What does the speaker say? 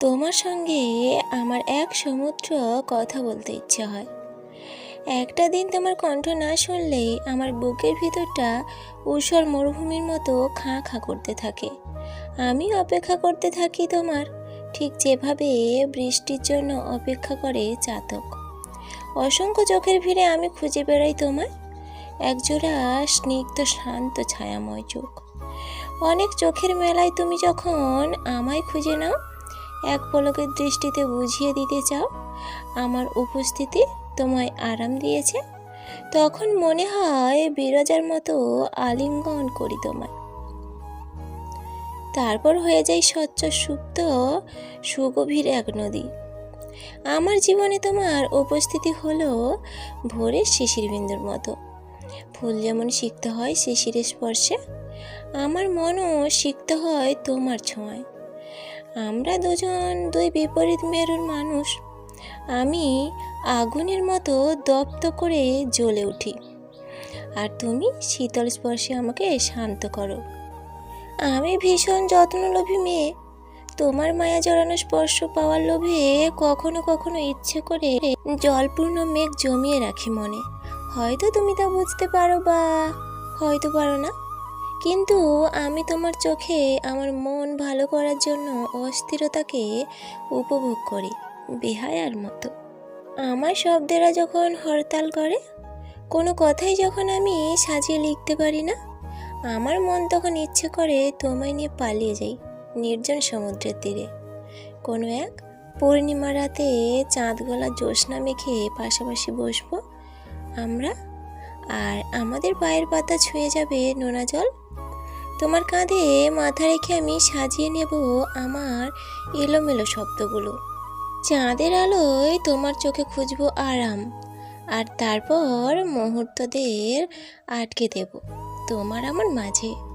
তোমার সঙ্গে আমার এক সমুদ্র কথা বলতে ইচ্ছে হয়। একটা দিন তোমার কণ্ঠ না শুনলেই আমার বুকের ভিতরটা ঊষর মরুভূমির মতো খাঁ খাঁ করতে থাকে। আমি অপেক্ষা করতে থাকি তোমার, ঠিক যেভাবে বৃষ্টির জন্য অপেক্ষা করে চাতক। অসংখ্য চোখের ভিড়ে আমি খুঁজে বেড়াই তোমার, একজোড়া স্নিগ্ধ শান্ত ছায়াময় চোখ। অনেক চোখের মেলায় তুমি যখন আমায় খুঁজে নাও এক পলকের দৃষ্টিতে বুঝিয়ে দিতে চাও? আমার উপস্থিতি তোমায় আরাম দিয়েছে? তখন মনে হয় বিরজার মতো আলিঙ্গন করি তোমায়। তারপর হয়ে যায় স্বচ্ছ, সুপ্ত, সুগভীর এক নদী। আমার জীবনে তোমার উপস্থিতি হলো ভোরের শিশির বিন্দুর মতো। ফুল যেমন শিখতে হয় শিশিরের স্পর্শে, আমার মনও শিখতে হয় তোমার ছোঁয়ায়। আমরা দুজন দুই বিপরীত মেরুর মানুষ। আমি আগুনের মতো দপ্ত করে জ্বলে উঠি। আর তুমি শীতল স্পর্শে আমাকে শান্ত করো। আমি ভীষণ যত্নলোভী মেয়ে। তোমার মায়া জড়ানো স্পর্শ পাওয়ার লোভে কখনো কখনো ইচ্ছে করে জলপূর্ণ মেঘ জমিয়ে রাখি মনে। হয়তো তুমি তা বুঝতে পারো বা হয়তো পারো না। কিন্তু আমি তোমার চোখে আমার মন ভালো করার জন্য অস্থিরতাকে উপভোগ করি, বেহায়ার মতো। আমার শব্দেরা যখন হরতাল করে, কোনো কথাই যখন আমি সাজিয়ে লিখতে পারি না, আমার মন তখন ইচ্ছে করে তোমায় নিয়ে পালিয়ে যাই, নির্জন সমুদ্রের তীরে। কোনো এক পূর্ণিমা রাতে চাঁদ গলা জ্যোৎস্না মেখে পাশাপাশি বসবো আমরা, আর আমাদের পায়ের পাতা ছুঁয়ে যাবে নোনা জল তোমার কাঁধে মাথা রেখে আমি সাজিয়ে নেব আমার এলোমেলো শব্দগুলো। চাঁদের আলোয় তোমার চোখে খুঁজবো আরাম, আর তারপর মুহূর্তদের আটকে দেব তোমার আমার মাঝে।